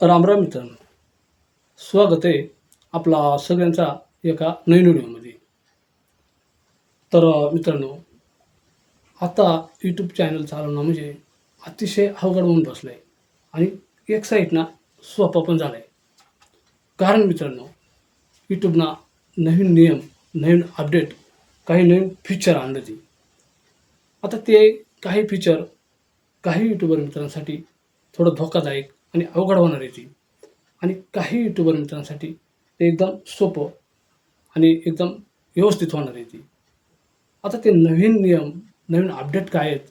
रामराम मित्रांनो. स्वागत आहे आपला सगळ्यांचा एका नवीन व्हिडिओमध्ये. तर मित्रांनो आता यूट्यूब चॅनल चालवणं म्हणजे अतिशय अवघड होऊन बसलं आहे आणि एक साईडना सोपा पण झाला आहे कारण मित्रांनो यूट्यूबना नवीन नियम नवीन अपडेट काही नवीन फीचर आणलं ते. आता ते काही फीचर काही यूट्यूबर मित्रांसाठी थोडं धोकादायक आणि अवघड होणार आहे ती. आणि काही यूट्यूबर मित्रांसाठी ते एकदम सोपं आणि एकदम व्यवस्थित होणार आहे ती. आता ते नवीन नियम नवीन अपडेट काय आहेत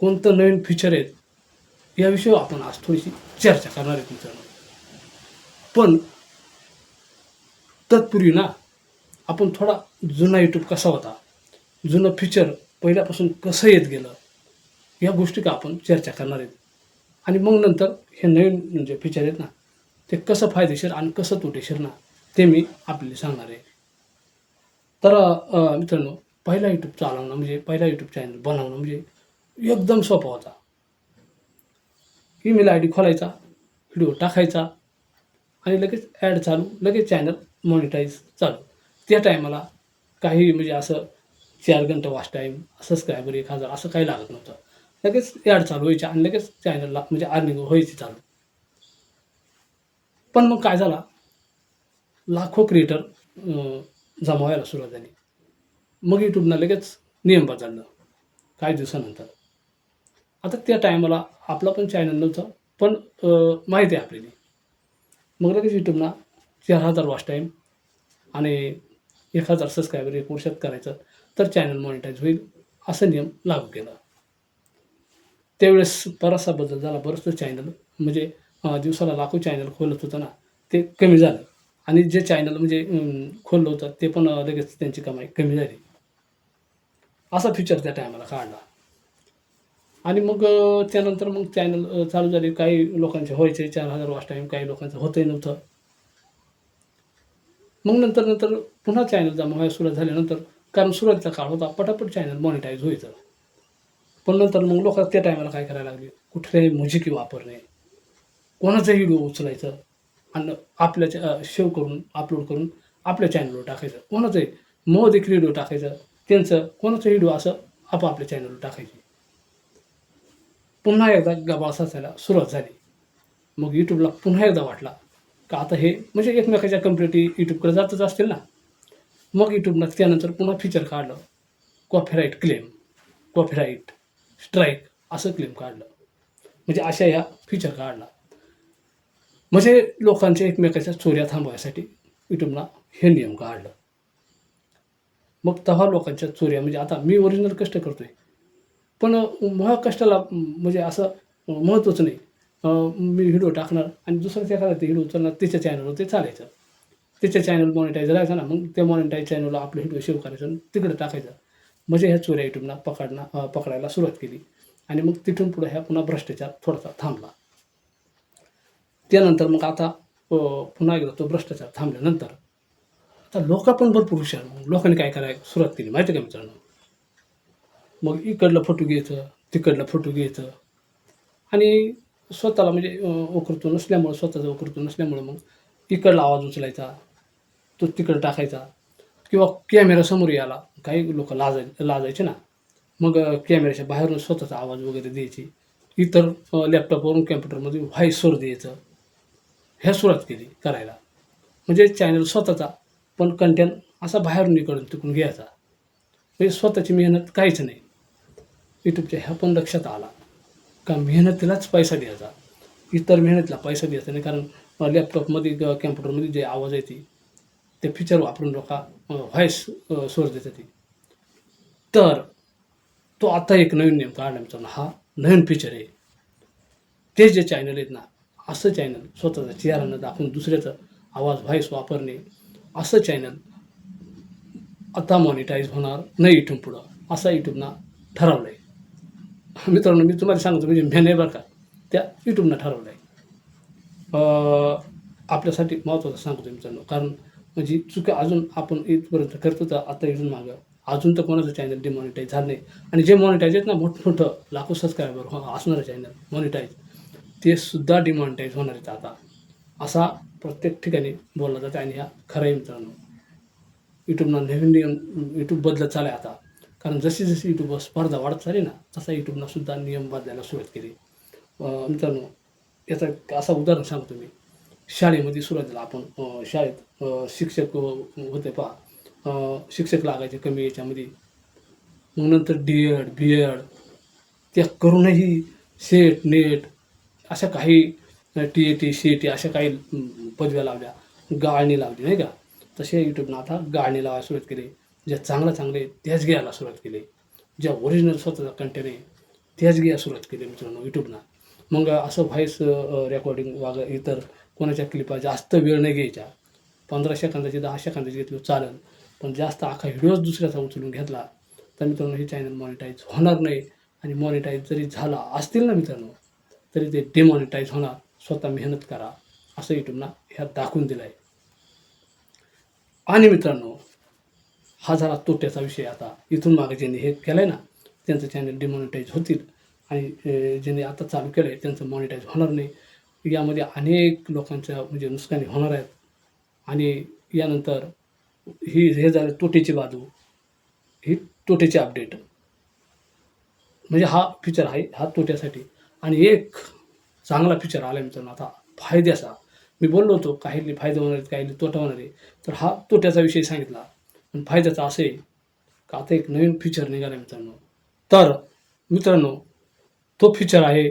कोणतं नवीन फीचर आहेत याविषयी आपण आज थोडीशी चर्चा करणार आहे मित्रांनो. पण तत्पूर्वी ना आपण थोडा जुना यूट्यूब कसा होता जुनं फीचर पहिल्यापासून कसं येत गेलं या गोष्टी का आपण चर्चा करणार आहेत? आणि मग नंतर हे नवीन म्हणजे फीचर आहेत ना ते कसं फायदेशीर आणि कसं तोटेशीर ना ते मी आपल्याला सांगणार आहे. तर मित्रांनो पहिला यूट्यूब चालवणं म्हणजे पहिला यूट्यूब चॅनल बनवणं म्हणजे एकदम सोपा होता. ईमेल आय डी खोलायचा व्हिडिओ टाकायचा आणि लगेच ॲड चालू लगेच चॅनल मॉनिटाईज चालू. त्या टायमाला काही म्हणजे असं चार घंटा वाच टाईम सबस्क्रायबर एक हजार असं काही लागत नव्हतं. लगेच ॲड चालू व्हायची आणि लगेच चॅनलला म्हणजे अर्निंग व्हायची चालू. पण मग काय झाला? लाखो क्रिएटर जमा व्हायला सुरुवात झाली मग यूट्यूबनं लगेच नियम बदललं. काही दिवसानंतर. आता त्या टायमाला आपला पण चॅनल नव्हतं पण माहिती आहे आपल्याला. मग लगेच यूट्यूबना चार हजार वॉच टाईम आणि एक हजार सबस्क्रायबर एक वर्षात करायचं तर चॅनल मॉनिटाईज होईल असं नियम लागू केला. त्यावेळेस बराचसा बदल झाला बरंचसं चॅनल म्हणजे दिवसाला लाखो चॅनल खोलत होतं ना ते कमी झालं. आणि जे चॅनल म्हणजे खोललं होतं ते पण लगेच त्यांची कमाई कमी झाली. असा फीचर त्या टायमाला काढला. आणि मग त्यानंतर मग चॅनल चालू झाले. काही लोकांचे व्हायचे चार हजार वाच टाईम काही लोकांचं होतही नव्हतं. मग नंतर नंतर पुन्हा चॅनल जमा व्हायला सुरुवात झाल्यानंतर कारण सुरुवातीचा काळ होता पटापट चॅनल मॉनिटाईज व्हायचं. पण नंतर मग लोक त्या टायमाला काय करायला लागले? कुठल्याही मुजिकी वापरणे. कोणाचाही व्हिडिओ उचलायचं आणि आपल्या शेव करून अपलोड करून आपल्या चॅनलवर टाकायचं. कोणाचंही मग देखील व्हिडिओ टाकायचं. त्यांचं कोणाचं व्हिडिओ असं आपापल्या चॅनलवर टाकायचे. पुन्हा एकदा गबाळ साचायला सुरुवात झाली. मग यूट्यूबला पुन्हा एकदा वाटला का आता हे म्हणजे एकमेकाच्या कंप्लेंटी यूट्यूबकडे जातच असतील ना. मग यूट्यूबनं त्यानंतर पुन्हा फीचर काढलं. कॉपीराईट क्लेम कॉपीराईट स्ट्राईक असं क्लेम काढलं. म्हणजे अशा या फीचर काढला. म्हणजे लोकांच्या एकमेकाच्या चोऱ्या थांबवायसाठी यूट्यूबला हे नियम काढलं. मग तेव्हा लोकांच्या चोऱ्या म्हणजे आता मी ओरिजिनल कष्ट करतोय. पण महा कष्टाला म्हणजे असं महत्त्वाचं नाही. मी व्हिडिओ टाकणार आणि दुसऱ्याच एखादा ते व्हिडिओ उचलणार त्याच्या चॅनलवर ते चालायचं. त्याच्या चॅनल मॉनिटाईज राहायचं ना मग त्या मॉनिटाईज चॅनलला आपलं व्हिडिओ शेव करायचं तिकडे टाकायचं. म्हणजे ह्या चोऱ्या यूट्यूबना पकडणं पकडायला सुरुवात केली. आणि मग तिथून पुढे ह्या पुन्हा भ्रष्टाचार थोडासा थांबला. त्यानंतर मग आता पुन्हा एकदा तो भ्रष्टाचार थांबल्यानंतर आता लोक पण भरपूर हुशार मग लोकांनी काय करायला सुरुवात केली माहिती का मित्रांनो? मग इकडलं फोटो घ्यायचं तिकडलं फोटो घ्यायचं. आणि स्वतःला म्हणजे अं, नसल्यामुळं स्वतःचं वक्तृत्व नसल्यामुळं मग इकडला आवाज उचलायचा तो तिकडं टाकायचा. किंवा कॅमेरासमोर यायला काही लोक लाजाय लाजायचे ना. मग कॅमेऱ्याच्या बाहेरून स्वतःचा आवाज वगैरे द्यायची. इतर लॅपटॉपवरून लॅपटॉपवरून कॅम्प्युटरमध्ये स्वर द्यायचं. ह्या सुरुवात केली करायला. म्हणजे चॅनल स्वतःचा पण कंटेंट असा बाहेरून इकडून तिकडून घ्यायचा. म्हणजे स्वतःची मेहनत काहीच नाही. यूट्यूबच्या ह्या पण लक्षात आला. का मेहनतीलाच पैसा द्यायचा. इतर मेहनतीला पैसा द्यायचा नाही. कारण लॅपटॉपमध्ये किंवा कॅम्प्युटरमध्ये जे आवाज येते ते फीचर वापरून लोक व्हॉईस सोर्स देतात तर तो आता एक नवीन नियम काढला मित्रांनो हा नवीन फीचर आहे. ते जे चॅनल आहेत ना असं चॅनल स्वतःचा चेहऱ्यानं दाखवून दुसऱ्याचं आवाज व्हॉईस वापरणे असं चॅनल आता मॉनिटाईज होणार नाही इथून पुढं. असं यूट्यूबनं ठरवलं आहे मित्रांनो मी तुम्हाला सांगतो म्हणजे मेहने बरं का त्या यूट्यूबनं ठरवलं आहे आपल्यासाठी महत्त्वाचं सांगतो मित्रांनो कारण म्हणजे चुका अजून आपण इथपर्यंत करतो तर आता इथून मागं. अजून तर कोणाचं चॅनल डिमॉनिटाईज झालं नाही. आणि जे मॉनिटाईज आहेत ना मोठमोठं लाखो सबस्क्रायबर हो असणारं चॅनल मॉनिटाईज ते सुद्धा डिमॉनिटाईज होणार आहेत आता. असा प्रत्येक ठिकाणी बोलला जातो आणि ह्या खरं आहे मित्रांनो. यूट्यूबनं नवीन नियम यूट्यूब बदलत चालला आहे आता. कारण जशी जशी यूट्यूबवर स्पर्धा वाढत चालली ना तसा यूट्यूबनं सुद्धा नियम बदलायला सुरुवात केली. मित्रांनो याचं असं उदाहरण सांगतो मी. शाळेमध्ये सुरुवातीला आपण शाळेत शिक्षक होते पहा. शिक्षक लागायचे कमी याच्यामध्ये. मग नंतर डी एड बी एड त्या करूनही सेट नेट अशा काही T A T C A T अशा काही पदव्या लावल्या. गाळणी लावली नाही का? तसे यूट्यूबनं आता गाळणी लावायला सुरुवात केली. ज्या चांगल्या चांगले त्याच घ्यायला सुरुवात केली. ज्या ओरिजिनल स्वतःचा कंटेंट आहे त्याच घ्यायला सुरुवात केली मित्रांनो यूट्यूबनं मग असं व्हॉईस रेकॉर्डिंग वाग इतर कोणाच्या क्लिपा जास्त वेळ नाही घ्यायच्या पंधरा सेकंदाची दहा सेकंदाची घेतली चालेल. पण जास्त आखा व्हिडिओच दुसऱ्याचा उचलून घेतला तर मित्रांनो हे चॅनल मॉनिटाईज होणार नाही. आणि मॉनिटाईज जरी झाला असतील ना मित्रांनो तरी ते डिमॉनिटाईज होणार. स्वतः मेहनत करा. असं यूट्यूबनं ह्यात दाखवून दिलं आहे आणि मित्रांनो हा झाला तोट्याचा विषय आता. इथून मागे ज्यांनी हे केलं आहे ना त्यांचं चॅनल डिमॉनिटाईज होतील. आणि ज्यांनी आता चालू केलं आहे त्यांचं मॉनिटाईज होणार नाही. यामध्ये अनेक लोकांच्या म्हणजे नुकसानी होणार आहेत. आणि यानंतर ही हे झालं तोटेची बाजू. ही तोटेची अपडेट म्हणजे हा फीचर आहे हा तोट्यासाठी. आणि एक चांगला फीचर आला मित्रांनो आता फायद्याचा मी बोललो होतो काही फायदे होणार आहेत काही तोटा होणार आहे. तर हा तोट्याचा विषय सांगितला. पण फायद्याचा असे का आता एक नवीन फीचर निघाला मित्रांनो. तर मित्रांनो तो फीचर आहे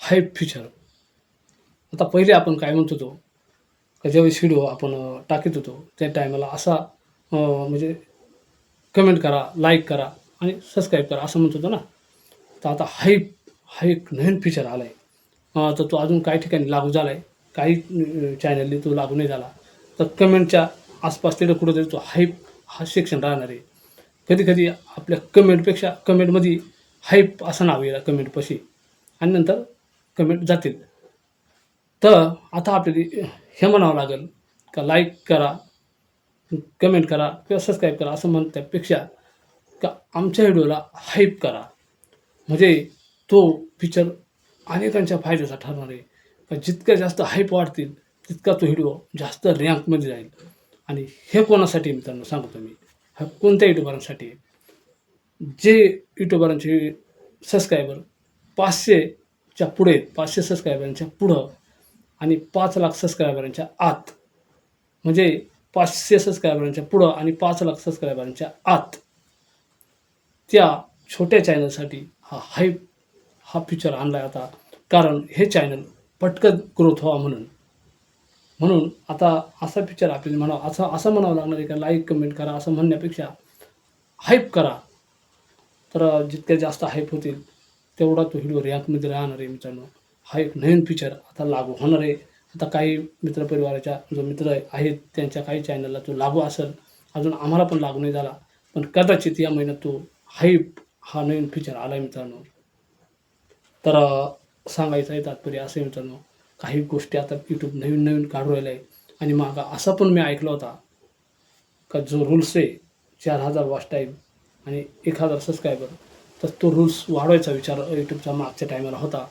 हाईप फीचर आता पहिले आपण काय म्हणत होतो का ज्यावेळेस व्हिडिओ आपण टाकत टाकीत होतो त्या टायमाला असा म्हणजे कमेंट करा लाईक करा आणि सबस्क्राईब करा असं म्हणत होतो ना. तर आता हाईप हा एक नवीन फीचर आला आहे तर तो अजून काही ठिकाणी लागू झाला आहे काही चॅनलने तो लागू नाही झाला. तर कमेंटच्या आसपास तिथं कुठंतरी तो हाईप हा सेक्शन राहणार आहे. कधी कधी आपल्या कमेंटपेक्षा कमेंटमध्ये हाईप असं नाव येईल कमेंटपाशी आणि नंतर कमेंट जातील. तर आता आपल्याला हे म्हणावं लागेल का लाईक करा कमेंट करा किंवा सबस्क्राईब करा असं म्हणण्यापेक्षा का आमच्या व्हिडिओला हाईप करा. म्हणजे तो पिक्चर अनेकांच्या फायद्याचा ठरणार आहे. का जितक्या जास्त हाईप वाढतील तितका तो व्हिडिओ जास्त रँकमध्ये जाईल. आणि हे कोणासाठी मित्रांनो? सांगतो मी. हा कोणत्या युट्यूबरांसाठी जे युट्यूबरांचे सबस्क्रायबर पाचशेच्या पुढे आहेत, पाचशे सबस्क्रायबरांच्या पुढं आणि पाच लाख सबस्क्रायबरांच्या आत. म्हणजे पाचशे सबस्क्रायबरांच्या पुढं आणि पाच लाख सबस्क्रायबरांच्या आत. त्या छोट्या चॅनलसाठी हा हाईप हा फ्युचर आणला आहे आता. कारण हे चॅनल पटकन ग्रोथ व्हावा म्हणून. म्हणून आता असा पिक्चर आपल्याला म्हणावं असं असं म्हणावं लागणार आहे का? लाईक कमेंट करा. असं म्हणण्यापेक्षा हाईप करा. तर जितक्या जास्त हाईप होतील तेवढा तो व्हिडिओ रँकमध्ये राहणार आहे मित्रांनो. हा एक नवीन फीचर आता लागू होणार आहे. आता काही मित्रपरिवाराच्या जो मित्र आहेत त्यांच्या काही चॅनलला तो लागू असेल. अजून आम्हाला पण लागू नाही झाला. पण कदाचित या महिन्यात तो हाईप हा नवीन फीचर आला आहे मित्रांनो. तर सांगायचं आहे तात्पर्य असं मित्रांनो. काही गोष्टी आता यूट्यूब नवीन नवीन काढू राहिलं आहे आणि मागा असा पण मी ऐकला होता का जो रूल्स आहे चार हजार वॉच टाईम आणि एक हजार सबस्क्रायबर तर तो रूल्स वाढवायचा विचार यूट्यूबचा मागच्या टायमाला होता.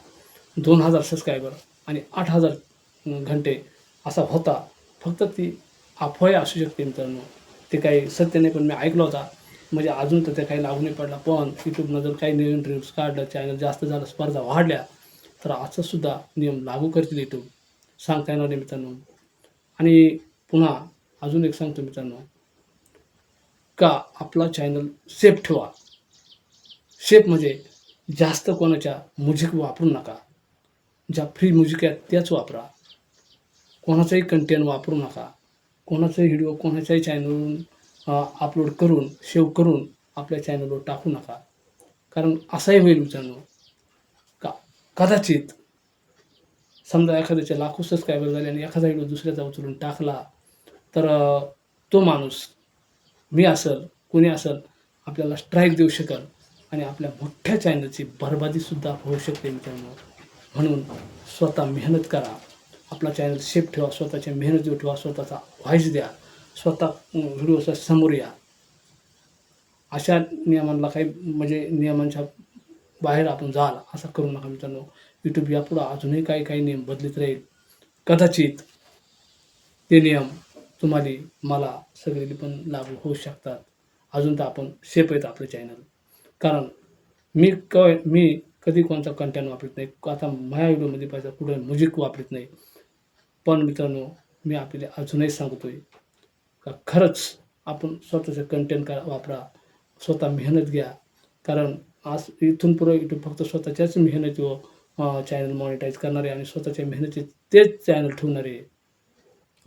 दोन हजार सबस्क्रायबर आणि आठ हजार घंटे असा होता. फक्त ती अफवा असू शकते मित्रांनो. ते काही सत्य नाही पण मी ऐकलं होता. म्हणजे अजून तर ते काही लागू नाही पडला. पण यूट्यूबनं जर काही नवीन रिव्ह्यूज काढलं चॅनल जास्त झालं स्पर्धा वाढल्या तर आजचासुद्धा नियम लागू करतील यूट्यूब सांगता येणार नाही मित्रांनो. आणि पुन्हा अजून एक सांगतो मित्रांनो. का आपला चॅनल सेफ ठेवा? सेफ म्हणजे जास्त कोणाच्या मुझिक वापरू नका. ज्या फ्री म्युझिक आहेत त्याच वापरा. कोणाचाही कंटेंट वापरू नका. कोणाचाही व्हिडिओ कोणाच्याही चॅनलवरून अपलोड करून सेव्ह करून आपल्या चॅनलवर टाकू नका. कारण असाही होईल मित्रांनो. का कदाचित समजा एखाद्याचे लाखो सबस्क्रायबर झाले आणि एखादा व्हिडिओ दुसऱ्याचा उचलून टाकला तर तो माणूस मी असेल कोणी असेल आपल्याला स्ट्राईक देऊ शकेल आणि आपल्या मोठ्या चॅनलची बरबादीसुद्धा होऊ शकते मित्रांनो. म्हणून स्वतः मेहनत करा. आपला चॅनल सेफ ठेवा स्वतःच्या मेहनत ठेवा स्वतःचा व्हॉईस द्या स्वतः व्हिडिओचा समोर या. अशा नियमांना काही म्हणजे नियमांच्या बाहेर आपण जाल असं करू नका मित्रांनो. यूट्यूब यापुढं अजूनही काही काही नियम बदलत राहील. कदाचित ते नियम तुम्हाला मला सगळे पण लागू होऊ शकतात. अजून तर आपण सेफ आहेत आपलं चॅनल कारण मी क मी कधी कोणता कंटेंट वापरत नाही. आता माझ्या व्हिडिओमध्ये पाहिजे कुठं म्युझिक वापरत नाही. पण मित्रांनो मी आपल्याला अजूनही सांगतो आहे का खरंच आपण स्वतःचं कंटेंट का वापरा. स्वतः मेहनत घ्या. कारण आज इथून पुढं इथून फक्त स्वतःच्याच मेहनतीवर चॅनल मॉनिटाईज करणारे आणि स्वतःच्या मेहनतीचे तेच चॅनल ठेवणारे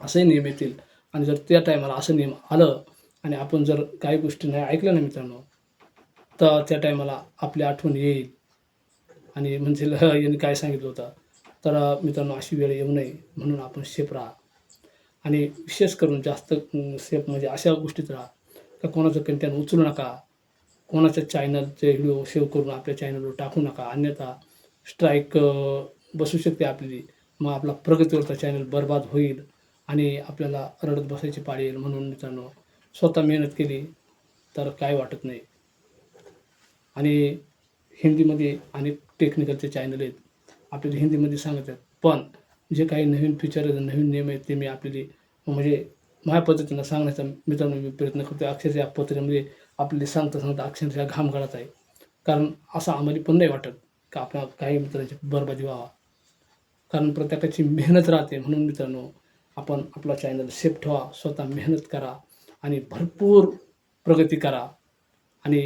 असे नियम येतील. आणि जर त्या टायमाला असं नियम आलं आणि आपण जर काही गोष्टी नाही ऐकल्या ना मित्रांनो तर त्या टायमाला आपली आठवण येईल. आणि म्हणजे यांनी काय सांगितलं होतं? तर मित्रांनो अशी वेळ येऊ नये म्हणून आपण सेफ राहा. आणि विशेष करून जास्त सेफ म्हणजे अशा गोष्टीत राहा का कोणाचं कंटेंट उचलू नका. कोणाच्या चॅनलचे व्हिडिओ सेव्ह करून आपल्या चॅनलवर टाकू नका. अन्यथा स्ट्राईक बसू शकते आपली. मग आपला प्रगतीवरचा चॅनल बर्बाद होईल आणि आपल्याला रडत बसायची पाळी येईल. म्हणून मित्रांनो स्वतः मेहनत केली तर काय वाटत नाही. आणि हिंदीमध्ये अनेक टेक्निकलचे चॅनल आहेत. आपल्याला हिंदीमध्ये सांगत आहेत पण जे काही नवीन फीचर आहेत नवीन नियम आहेत ते मी आपल्याला म्हणजे माझ्या पद्धतीनं सांगण्याचा मित्रांनो मी प्रयत्न करतो अक्षरशः या पत्रिकेमध्ये आपल्याला सांगता सांगता अक्षरशः घाम गळत आहे. कारण असं आम्हाला पण नाही वाटत का आपल्या काही मित्रांची बरबादी व्हावा. कारण प्रत्येकाची मेहनत राहते म्हणून मित्रांनो आपण आपला चॅनल सेफ ठेवा स्वतः मेहनत करा आणि भरपूर प्रगती करा. आणि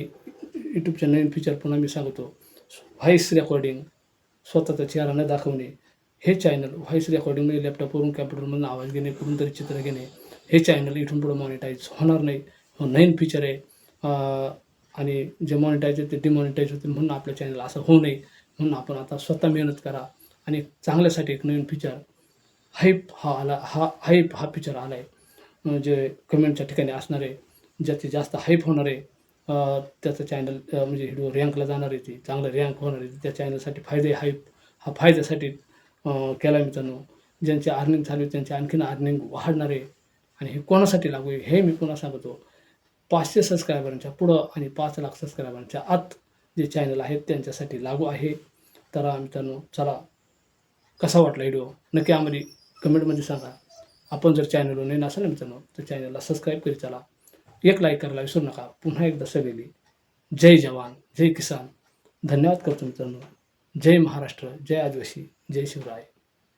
यूट्यूबच्या नवीन फीचर पुन्हा मी सांगतो. व्हॉईस रेकॉर्डिंग स्वतःचा चेहरा न दाखवणे हे चॅनल व्हॉईस रेकॉर्डिंग म्हणजे लॅपटॉपवरून कॅम्प्युटरमधून आवाज घेणे कुठून तरी चित्र घेणे हे चॅनल इथून पुढं मॉनिटाईज होणार नाही. नवीन फीचर आहे. आणि जे मॉनिटाईज आहे ते डिमॉनिटाईज होतील म्हणून आपल्या चॅनल असं होऊ नये. म्हणून आपण आता स्वतः मेहनत करा आणि चांगल्यासाठी एक नवीन फीचर हाईप हा आला हा हाईप हा फीचर आला आहे जे कमेंटच्या ठिकाणी असणार आहे ज्याचे जास्त हाईप होणार आहे त्याचं चॅनल म्हणजे व्हिडिओ रँकला जाणार आहे ती. चांगलं रँक होणार आहे त्या चॅनलसाठी फायदे हाय हा फायद्यासाठी केला मित्रांनो. ज्यांचे अर्निंग चालू आहे त्यांचे आणखीन अर्निंग वाढणार आहे. आणि हे कोणासाठी लागू आहे हे मी पुन्हा सांगतो. पाचशे सबस्क्रायबरांच्या पुढं आणि पाच लाख सबस्क्रायबरांच्या आत जे चॅनल आहेत त्यांच्यासाठी लागू आहे. तर मित्रांनो चला. कसा वाटला व्हिडिओ नक्की आम्हाला कमेंटमध्ये सांगा. आपण जर चॅनलवर नाही नसाल ना मित्रांनो तर चॅनलला सबस्क्राईब करी चला. एक लाईक करायला विसरू नका. पुन्हा एकदा सगळी जय जवान जय किसान. धन्यवाद करतो मित्रांनो. जय महाराष्ट्र जय आदिवासी जय शिवराय.